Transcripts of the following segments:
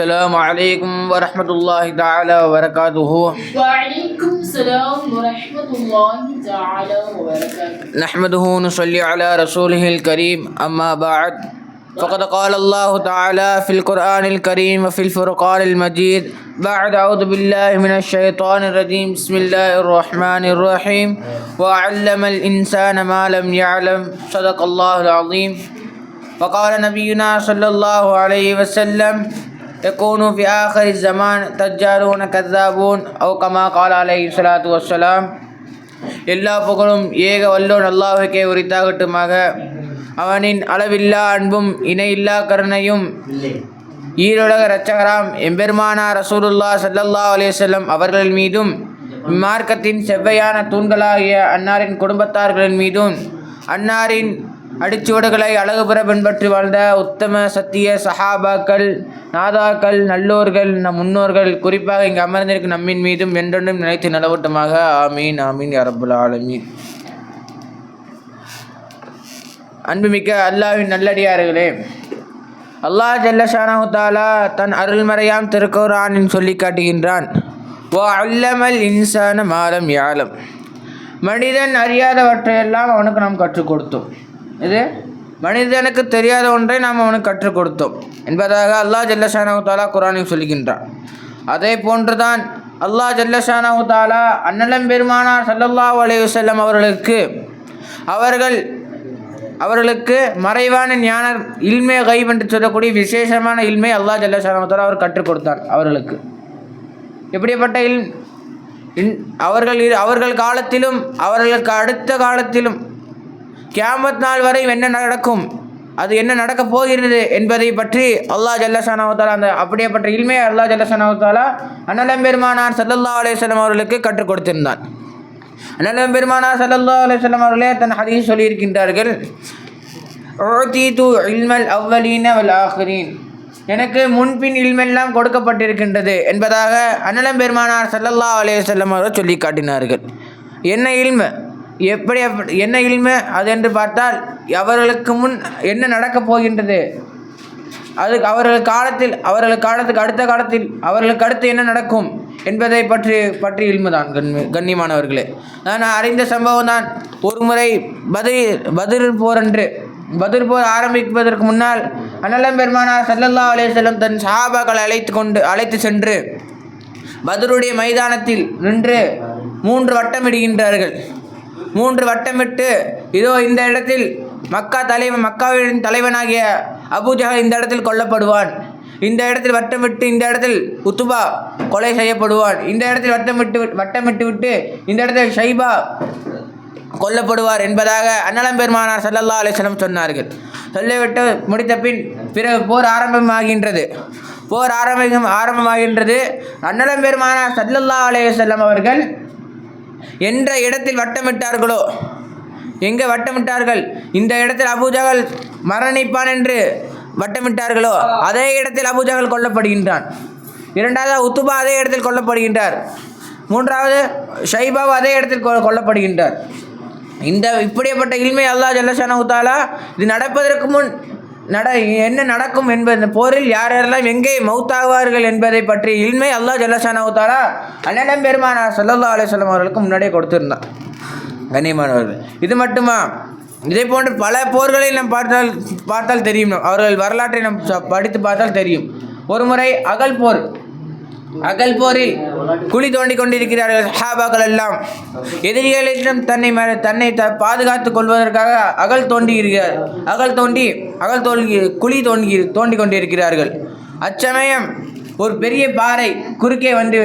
السلام عليكم ورحمة الله تعالى وبركاته. وعليكم السلام ورحمة الله تعالى وبركاته. نحمده ونصلي على رسوله الكريم. أما بعد فقد قال الله تعالى في القرآن الكريم وفي الفرقان المجيد بعد أعوذ بالله من الشيطان الرجيم. بسم الله الرحمن الرحيم. وعلم الإنسان ما لم يعلم. صدق الله العظيم. وقال نبينا صلى الله عليه وسلم يكون في آخر الزمان تجارون كذابون أو كما قال عليه الصلاة والسلام எல்லா புகழும் ஏக வல்லோன் அல்லாஹுக்கே உரித்தாகட்டுமாக அவனின் அளவில்லா அன்பும் இணையில்லா கருணையும் ஈருலக இரட்சகராம் எம்பெருமானா ரசூலுல்லா ஸல்லல்லாஹு அலைஹி வஸல்லம் அவர்கள் மீதும் இம்மார்க்கத்தின் செவ்வையான தூண்களாகிய அன்னாரின் குடும்பத்தார்களின் மீதும் அன்னாரின் அடிச்சுவடுகளை அழகுபுற பின்பற்றி வாழ்ந்த உத்தம சத்திய சஹாபாக்கள் நாதாக்கள் நல்லோர்கள் நம் முன்னோர்கள் குறிப்பாக இங்கு அமர்ந்திருக்கும் நம்மின் மீதும் என்றென்றும் நினைத்து நிலவட்டுமாக. ஆமீன் ஆமீன் அரபுல் ஆலமீன். அன்புமிக்க அல்லாஹ்வின் நல்லடியார்களே அல்லாஹ் ஜல்லஷானஹு தாலா தன் அருள்மறையாம் திருக்குரானின் சொல்லி காட்டுகின்றான். ஓ அல்லமல் இன்சான மாலம் யாலம் மனிதன் அறியாதவற்றையெல்லாம் அவனுக்கு நாம் கற்றுக் கொடுத்தோம். இது மனிதனுக்கு தெரியாத ஒன்றை நாம் அவனுக்கு கற்றுக் கொடுத்தோம். என்பதாக அல்லாஹ் ஜல்லஷானஹு தாலா குரானில் சொல்கின்றான். அதே போன்றுதான் அல்லாஹ் ஜல்லஷானஹு தாலா அன்னலம் பெருமானார் சல்லல்லா அலையுசல்லம் அவர்களுக்கு அவர்கள் அவர்களுக்கு மறைவான ஞான இல்மே கைப் என்று சொல்லக்கூடிய விசேஷமான இல்மை அல்லாஹ் ஜல்லஷானஹு அவர் கற்றுக் கொடுத்தார் அவர்களுக்கு. எப்படிப்பட்ட இல் இன் அவர்கள் இரு- அவர்கள் காலத்திலும் அவர்களுக்கு அடுத்த காலத்திலும் கியாமத் நாள் வரை என்ன நடக்கும்? அது என்ன நடக்கப் போகிறது என்பதை பற்றி அல்லாஹ் ஜல்லசானாவத்தாலா அந்த அப்படியேப்பட்ட இல்மையை அல்லாஹ் ஜல்லசானாவத்தாலா அண்ணலம் பெருமானார் சல்லல்லா அலையம் அவர்களுக்கு கற்றுக் கொடுத்திருந்தான். அண்ணலம் பெருமானார் சல்லல்லா அலையம் அவர்களே தன் ஹதீஸ் சொல்லியிருக்கின்றார்கள் இல்மல் அவ்வலீன வல் எனக்கு முன்பின் இல்மெல்லாம் கொடுக்கப்பட்டிருக்கின்றது என்பதாக அண்ணலம் பெருமானார் சல்லல்லா அலையம் அவர்கள் சொல்லி காட்டினார்கள். என்ன இல்ம? எப்படி என்ன இல்மை? அது என்று பார்த்தால் அவர்களுக்கு முன் என்ன நடக்கப் போகின்றது? அது அவர்கள் காலத்தில் அவர்கள் காலத்துக்கு அடுத்த காலத்தில் அவர்களுக்கு அடுத்து என்ன நடக்கும் என்பதை பற்றி பற்றி இல்முதான் கண் கண்ணியமானவர்களே நான் அறிந்த சம்பவம் தான் ஒரு முறை பதில் பதில் போர் என்று பதில் போர் ஆரம்பிப்பதற்கு முன்னால் அண்ணலம் பெருமானார் சல்லல்லா அலேசல்லம் தன் சாபாக்களை அழைத்து கொண்டு அழைத்து சென்று பதருடைய மைதானத்தில் நின்று மூன்று வட்டமிடுகின்றார்கள். மூன்று வட்டமிட்டு இதோ இந்த இடத்தில் மக்கா தலைவன் மக்காவின் தலைவனாகிய அபூஜஹல் இந்த இடத்தில் கொல்லப்படுவான். இந்த இடத்தில் வட்டம் விட்டு இந்த இடத்தில் உத்துபா கொலை செய்யப்படுவான். இந்த இடத்தில் வட்டம் விட்டு வட்டமிட்டு விட்டு இந்த இடத்தில் ஷைபா கொல்லப்படுவார் என்பதாக அன்னலம் பெருமானார் சல்லல்லா அலிஸ்லம் சொன்னார்கள். சொல்லிவிட்டு முடித்த பின் பிறகு போர் ஆரம்பமாகின்றது. போர் ஆரம்பம் ஆரம்பமாகின்றது. அன்னலம் பெருமானார் சல்லல்லா அலையம் அவர்கள் என்ற இடத்தில் வட்டமிட்டார்களோ? எங்கே வட்டமிட்டார்கள்? இந்த இடத்தில் அபூஜகல் மரணிப்பான் என்று வட்டமிட்டார்களோ அதே இடத்தில் அபூஜகல் கொல்லப்படுகின்றான். இரண்டாவது உத்துபா அதே இடத்தில் கொல்லப்படுகின்றார். மூன்றாவது ஷைபாவும் அதே இடத்தில் கொ- கொல்லப்படுகின்றார். இந்த இப்படிப்பட்ட இல்மை அல்லாஹ் ஜல்லஷானு உத்தாலா இது நடப்பதற்கு முன் நட என்ன நடக்கும் என்பது போரில் யார் யாரெல்லாம் எங்கே மௌத்தாகுவார்கள் என்பதை பற்றி இன்மை அல்லா ஜல்லஷானு தாலா அண்ணனம் பெருமானார் சல்லல்லா அலிஸ்லாம் அவர்களுக்கு முன்னாடியே கொடுத்துருந்தான். கண்ணியமானவர்கள். இது மட்டுமா? இதே போன்று பல போர்களை நாம் பார்த்தால் பார்த்தால் தெரியும். அவர்கள் வரலாற்றை நாம் படித்து பார்த்தால் தெரியும். ஒரு முறை அகல் போர். அகல் போரில் குழி தோண்டி கொண்டிருக்கிறார்கள் சஹாபாக்கள் எல்லாம். எதிரிகளிடம் தன்னை தன்னை த பாதுகாத்துக் கொள்வதற்காக அகல் தோண்டி இருக்கிறார் அகல் தோண்டி அகல் தோண்டி குழி தோண்டி தோண்டி கொண்டிருக்கிறார்கள். அச்சமயம் ஒரு பெரிய பாறை குறுக்கே வந்து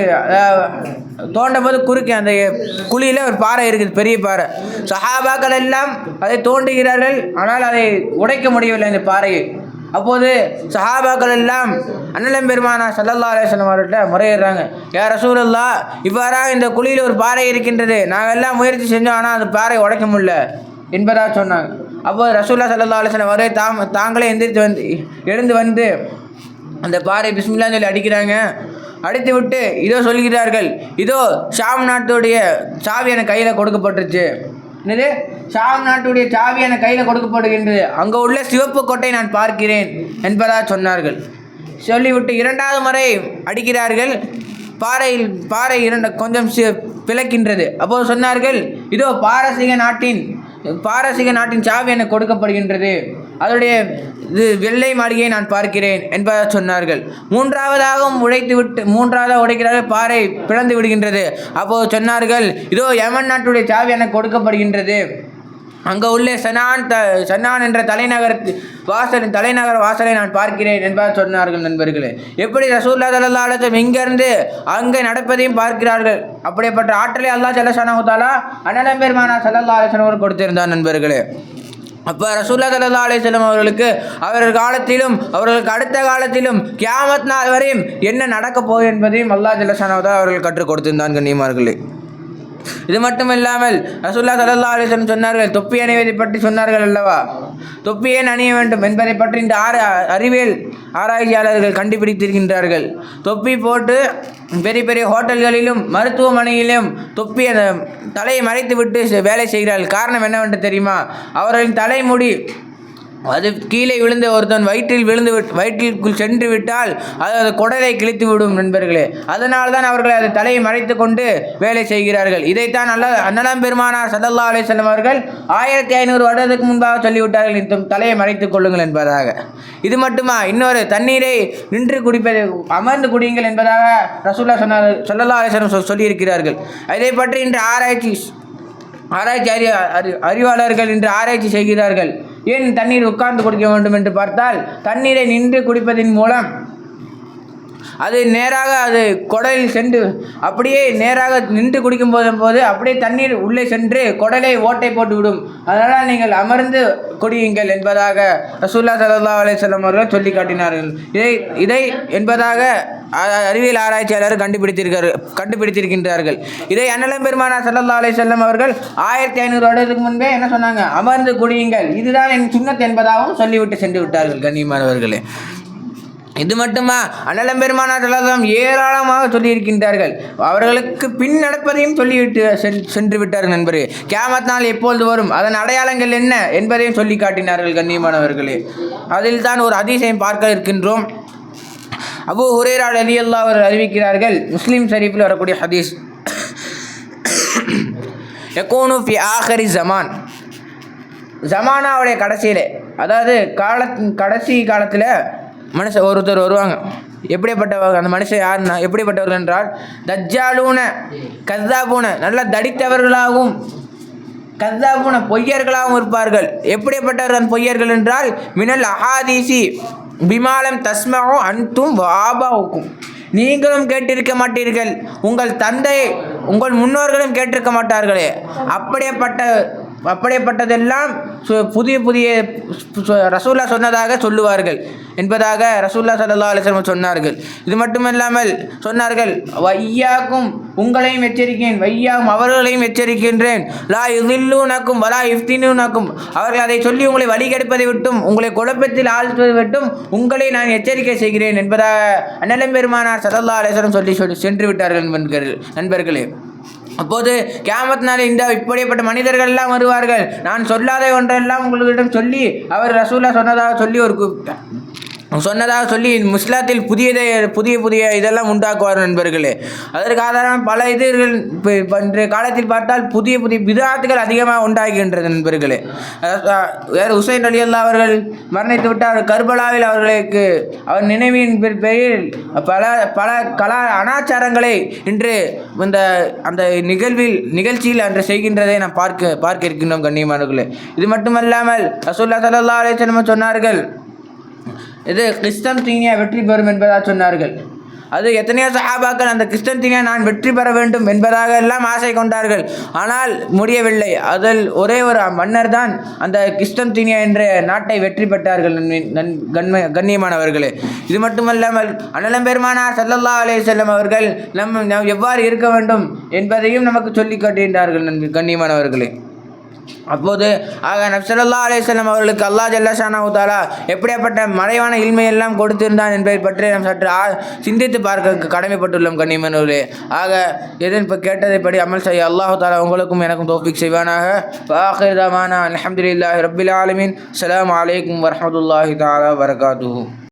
தோண்டும் போது குறுக்கே அந்த குழியில் ஒரு பாறை இருக்குது பெரிய பாறை. சஹாபாக்கள் எல்லாம் அதை தோண்டுகிறார்கள் ஆனால் அதை உடைக்க முடியவில்லை அந்த பாறையை. அப்போது சஹாபாக்கள் எல்லாம் அண்ணலம் பெருமானா சல்லல்லா அலிஸ்லாம் அவர்கிட்ட முறையிடுறாங்க. யார் ரசூலல்லா இவ்வாறாக இந்த குழியில் ஒரு பாறை இருக்கின்றது. நாங்கள் எல்லாம் முயற்சி செஞ்சோம் ஆனால் அந்த பாறை உடைக்க முடியல என்பதாக சொன்னாங்க. அப்போது ரசூல்லா சல்லா அலிஸ்லாம் அவரே தாம் தாங்களே எந்திரித்து வந்து எழுந்து வந்து அந்த பாறை பிஸ்மில்லான்னு சொல்லி அடிக்கிறாங்க. அடித்து விட்டு இதோ சொல்கிறார்கள் இதோ ஷாம் நாட்டுடைய சாவி எனக்கு கையில் கொடுக்கப்பட்டுருச்சு என்னது? ஷாம் நாட்டுடைய சாவி என கையில் கொடுக்கப்படுகின்றது. அங்கே உள்ள சிவப்பு கோட்டை நான் பார்க்கிறேன் என்பதாக சொன்னார்கள். சொல்லிவிட்டு இரண்டாவது முறை அடிக்கிறார்கள். பாறையில் பாறை இரண்டு கொஞ்சம் சி- பிளக்கின்றது. அப்போது சொன்னார்கள் இதோ பாரசீக நாட்டின் பாரசீக நாட்டின் சாவி எனக்கு கொடுக்கப்படுகின்றது. அதனுடைய இது வெள்ளை மாளிகையை நான் பார்க்கிறேன் என்பதாக சொன்னார்கள். மூன்றாவதாகவும் உடைத்து விட்டு மூன்றாவதாக உடைக்கிறார்கள் பாறை பிளந்து விடுகின்றது. அப்போது சொன்னார்கள் இதோ யமன் நாட்டுடைய சாவி எனக்கு கொடுக்கப்படுகின்றது. அங்கே உள்ளே சனான் த சன்னான் என்ற தலைநகர் வாசலின் தலைநகர் வாசலை நான் பார்க்கிறேன் என்பதை சொன்னார்கள் நண்பர்களே. எப்படி ரசூல்லா சல்லா இங்கேருந்து அங்கே நடப்பதையும் பார்க்கிறார்கள்? அப்படிப்பட்ட ஆற்றலை அல்லா ஜல்லசானாவுத்தாலா அண்ணலம் பெருமானா சல்லல்லா அலுவலம் அவர் கொடுத்திருந்தார் நண்பர்களே. அப்போ ரசூல்லா சல்லா அலிஸ்லம் அவர்களுக்கு அவர்கள் காலத்திலும் அவர்களுக்கு அடுத்த காலத்திலும் கியாமத் நாள் வரையும் என்ன நடக்கப் போகுது என்பதையும் அல்லா ஜல்லசானாவுதா அவர்கள் கற்றுக் கொடுத்திருந்தான் கண்ணியமார்களே இது மட்டும் இல்லாமல் ரசூல்லா சல்லா அலிசன் சொன்னார்கள் தொப்பி அணிவதை பற்றி சொன்னார்கள் அல்லவா? தொப்பி ஏன் அணிய வேண்டும் என்பதை பற்றி இந்த ஆறு அறிவியல் ஆராய்ச்சியாளர்கள் கண்டுபிடித்திருக்கின்றார்கள். தொப்பி போட்டு பெரிய பெரிய ஹோட்டல்களிலும் மருத்துவமனையிலும் தொப்பி அந்த தலையை மறைத்து விட்டு வேலை செய்கிறார்கள். காரணம் என்னவென்று தெரியுமா? அவர்களின் தலைமுடி அது கீழே விழுந்த ஒருத்தன் வயிற்றில் விழுந்து விட் வயிற்றிற்குள் சென்று விட்டால் அது அது குடலை கிழித்து விடும் நண்பர்களே. அதனால் தான் அவர்கள் அதை தலையை மறைத்து கொண்டு வேலை செய்கிறார்கள். இதைத்தான் அல்ல அன்னலம் பெருமானார் சதல்லா அலிசல்லம் அவர்கள் ஆயிரத்தி ஐநூறு வருடத்துக்கு முன்பாக சொல்லிவிட்டார்கள். இந்த தலையை மறைத்துக் கொள்ளுங்கள் என்பதாக. இது மட்டுமா? இன்னொரு தண்ணீரை நின்று குடிப்பது அமர்ந்து குடியுங்கள் என்பதாக ரசூல்லா சொன்னார் சல்லல்லா அலிஸ்லம் சொ சொல்லியிருக்கிறார்கள். இதை பற்றி இன்று ஆராய்ச்சி ஆராய்ச்சி அறி அறிவாளர்கள் இன்று ஆராய்ச்சி செய்கிறார்கள். ஏன் தண்ணீர் உட்கார்ந்து குடிக்க வேண்டும் என்று பார்த்தால் தண்ணீரை நின்று குடிப்பதின் மூலம் அது நேராக அது குடலில் சென்று அப்படியே நேராக நின்று குடிக்கும் போதும் போது அப்படியே தண்ணீர் உள்ளே சென்று குடலை ஓட்டை போட்டு விடும் அதனால் நீங்கள் அமர்ந்து குடியுங்கள் என்பதாக ரசூல்லா சல்லா அலிசல்லாம் அவர்கள் சொல்லி காட்டினார்கள். இதை இதை என்பதாக அறிவியல் ஆராய்ச்சியாளர் கண்டுபிடித்திருக்காரு கண்டுபிடித்திருக்கின்றார்கள். இதை அண்ணலம் பெருமானா சல்லல்லா அலிசல்லம் அவர்கள் ஆயிரத்தி ஐநூறு வருடத்துக்கு முன்பே என்ன சொன்னாங்க? அமர்ந்து குடியுங்கள். இதுதான் என் சுண்ணத் என்பதாகவும் சொல்லிவிட்டு சென்று விட்டார்கள் கண்ணியமானவர்களே. இது மட்டுமா? அண்ணலம் பெருமானார் ஏராளமாக சொல்லியிருக்கின்றார்கள். அவர்களுக்கு பின் நடப்பதையும் சொல்லிவிட்டு சென்று விட்டார் நண்பரே. கேமத் நாள் எப்பொழுது வரும்? அதன் அடையாளங்கள் என்ன என்பதையும் சொல்லி காட்டினார்கள் கண்ணியமானவர்களே. அதில் தான் ஒரு அதிசயம் பார்க்க இருக்கின்றோம். அபு ஹுரேரா அலி அல்லா அவர் அறிவிக்கிறார்கள் முஸ்லீம் ஷரீஃபில் வரக்கூடிய ஹதீஸ். எக்கோனு ஃபி ஆஹரி ஜமான். ஜமானாவுடைய கடைசியில் அதாவது காலத்தின் கடைசி காலத்தில் மனுஷன் ஒருத்தர் வருவாங்க. எப்படிப்பட்டவர்கள் அந்த மனுஷன் யாருன்னா எப்படிப்பட்டவர்கள் என்றால் தஜ்ஜாலூன கத்தாபூன நல்ல தடித்தவர்களாகவும் கத்தாபூன பொய்யர்களாகவும் இருப்பார்கள். எப்படிப்பட்டவர்கள் அந்த பொய்யர்கள் என்றால் மினல் அஹாதீசி பிமாலம் தஸ்மாவும் அன்தும் வாபாவுக்கும் நீங்களும் கேட்டிருக்க மாட்டீர்கள். உங்கள் தந்தை உங்கள் முன்னோர்களும் கேட்டிருக்க மாட்டார்களே. அப்படியேப்பட்ட அப்படியேப்பட்டதெல்லாம் சு- புதிய புதிய ரசூல்லா சொன்னதாக சொல்லுவார்கள். என்பதாக ரசூல்லா சல்லா அலிஸ்லம் சொன்னார்கள். இது மட்டுமல்லாமல் சொன்னார்கள் வையாக்கும் உங்களையும் எச்சரிக்கிறேன் வையாகும் அவர்களையும் எச்சரிக்கின்றேன். லா யுதில்லூனக்கும் வலா இஃப்தினூனக்கும் அவர்கள் அதை சொல்லி உங்களை வழிகெடுப்பதை விட்டும் உங்களை குழப்பத்தில் ஆழ்த்துவதை விட்டும் உங்களை நான் எச்சரிக்கை செய்கிறேன் என்பதாக அண்ணலம் பெருமானார் சல்லா அலிஸ்லம் சொல்லி சொல்லி சென்று விட்டார்கள் நண்பர்கள் நண்பர்களே. அப்போது கியாமத் நாளில் இந்த இப்படிப்பட்ட மனிதர்கள் எல்லாம் வருவார்கள். நான் சொல்லாத ஒன்றெல்லாம் உங்களிடம் சொல்லி அவர் ரசூலா சொன்னதாக சொல்லி ஒரு கூப்பிட்டேன் சொன்னதாக சொல்லி முஸ்லாத்தில் புதியதை புதிய புதிய இதெல்லாம் உண்டாக்குவார் நண்பர்களே. அதற்கு ஆதாரம் பல இதுகள் இப்போ இன்றைய காலத்தில் பார்த்தால் புதிய புதிய விதாத்துகள் அதிகமாக உண்டாகின்றது நண்பர்களே. வேறு உசைன் அலி அல்லா அவர்கள் மரணித்து விட்டார். கர்பலாவில் அவர்களுக்கு அவர் நினைவின் பெயரில் பல பல கலா அனாச்சாரங்களை இன்று இந்த அந்த நிகழ்வில் நிகழ்ச்சியில் அன்று செய்கின்றதை நாம் பார்க்க பார்க்க இருக்கின்றோம் கண்ணியமானவர்களே. இது மட்டுமல்லாமல் ரசூல்லா சல்லா அலிஸ்லம் சொன்னார்கள் இது கிறிஸ்தன்தீனியா வெற்றி பெறும் என்பதாக சொன்னார்கள். அது எத்தனையோ சஹாபாக்கள் அந்த கிறிஸ்தன்தீனியா நான் வெற்றி பெற வேண்டும் என்பதாக எல்லாம் ஆசை கொண்டார்கள். ஆனால் முடியவில்லை. அதில் ஒரே ஒரு மன்னர் தான் அந்த கிறிஸ்தன்தீனியா என்ற நாட்டை வெற்றி பெற்றார்கள். நன்மை- நன் கண்மை கண்ணியமானவர்களே. இது மட்டுமல்லாமல் அனலம் பெருமானார் சல்லல்லா அலே செல்லம் அவர்கள் நம் நாம் எவ்வாறு இருக்க வேண்டும் என்பதையும் நமக்கு சொல்லி காட்டுகின்றார்கள். நன்றி கண்ணியமானவர்களே. அப்போது ஆக நப்சல்லா அலிஸ்லாம் அவர்களுக்கு அல்லாஹ் ஜல்லஷானா உத்தாலா எப்படியாப்பட்ட மறைவான இல்மையெல்லாம் கொடுத்திருந்தான் என்பதை பற்றி நாம் சற்று ஆ சிந்தித்து பார்க்க கடமைப்பட்டுள்ளோம் கண்ணிமனூரே ஆக எதன் இப்போ கேட்டதைப்படி அமல் செய்ய அல்லாஹு தாலா உங்களுக்கும் எனக்கும் தோஃபிக் செய்வானாக. ஆஹிர்தாமான அலமதுல்லாஹி ரபில் ஆலமின். அலாம் அலைக்கும் வரமத்துல்லாஹி தாலா வரகாத்து